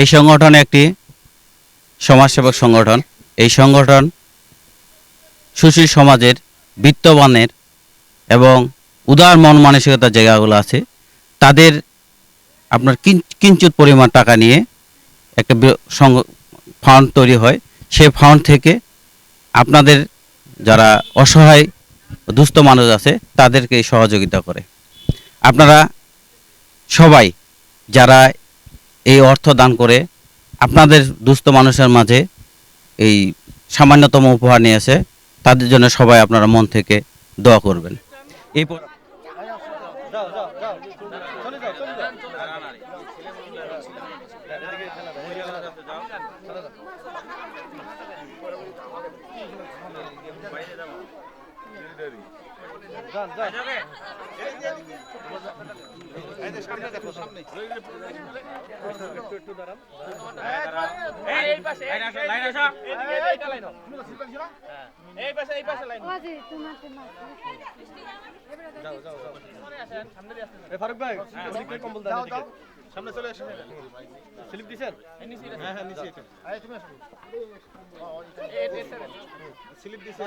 এই সংগঠন একটি সমাজসেবক সংগঠন। এই সংগঠন সুশীল সমাজের, বিত্তবানের এবং উদার মন মানসিকতার জায়গাগুলো আছে। তাদের আপনার কিঞ্চিত পরিমাণ টাকা নিয়ে একটা ফান্ড তৈরি হয়। সেই ফান্ড থেকে আপনাদের যারা অসহায়, দুস্থ মানুষ আছে, তাদেরকে সহযোগিতা করে। আপনারা সবাই যারা এই অর্থ দান করে আপনাদের দুস্থ মানুষের মাঝে এই সামান্যতম উপহার নিয়ে এসে তাদের জন্য সবাই আপনারা মন থেকে দোয়া করবেন। এই ফারুক ভাই কম্বল দাও সামনে চলে আসুন স্লিপ দিছেন হ্যাঁ হ্যাঁ নিচে এটা স্লিপ দিছেন